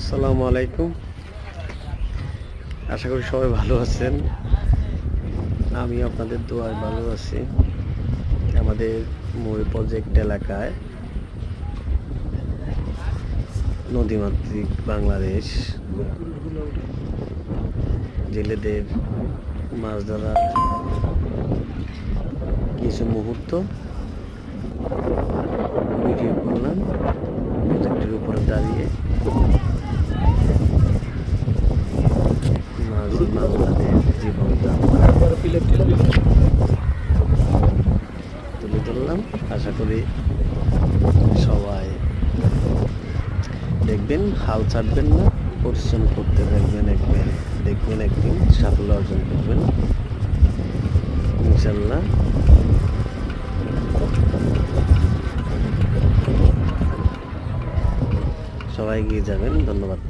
আসসালামু আলাইকুম। আশা করি সবাই ভালো আছেন। আমি আপনাদের দোয়ায় ভালো আছি। আমাদের মই প্রজেক্ট এলাকায় নদীমাতৃক বাংলাদেশ। জেলেদের মাছ ধরা কিছু মুহূর্ত। তুলে ধরলাম আশা করি সবাই দেখবেন, হাল ছাড়বেন না, পরিশ্রম করতে থাকবেন একদিন দেখবেন একদিন সাফল্য অর্জন করবেন। ইনশাল্লাহ সবাই গিয়ে যাবেন, ধন্যবাদ।